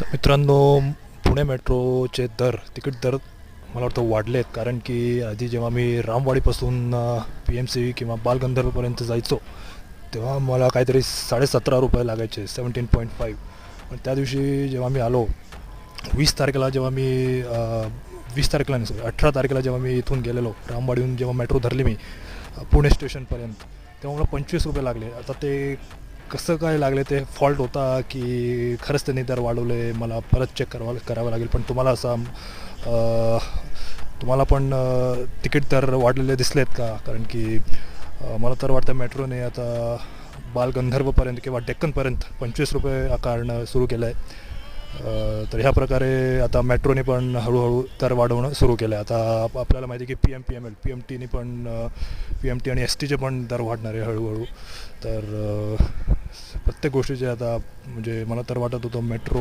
तर मित्रांनो पुणे मेट्रोचे दर तिकीट दर मला वाटतं वाढले आहेत कारण की आधी जेव्हा मी रामवाडीपासून पी एम सी किंवा बालगंधर्वपर्यंत जायचो तेव्हा मला काहीतरी साडेसतरा रुपये लागायचे सेवन्टीन पॉईंट फाईव्ह. पण त्या दिवशी जेव्हा मी आलो वीस तारखेला जेव्हा मी वीस तारखेला नाही अठरा तारखेला जेव्हा मी इथून गेलेलो रामवाडीहून जेव्हा मेट्रो धरली मी पुणे स्टेशनपर्यंत तेव्हा मला पंचवीस रुपये लागले. आता ते कसं काय लागले ते फॉल्ट होता की खरंच त्यांनी दर वाढवले? मला परत चेक करावा करावं लागेल. पण तुम्हाला असा तुम्हाला पण तिकीट दर वाढलेले दिसलेत का? कारण की मला तर वाटतं मेट्रोने आता बालगंधर्वपर्यंत किंवा डेक्कनपर्यंत पंचवीस रुपये आकारणं सुरू केलं आहे तर ह्या प्रकारे आता मेट्रोने पण हळूहळू दर वाढवणं सुरू केलं आहे आता आप- आपल्याला माहिती आहे की P M P M L P M टीने पण पी एम टी आणि एस टीचे पण दर वाढणार आहे हळूहळू. तर प्रत्येक गोष्टीचे आता म्हणजे मला तर वाटत होतं मेट्रो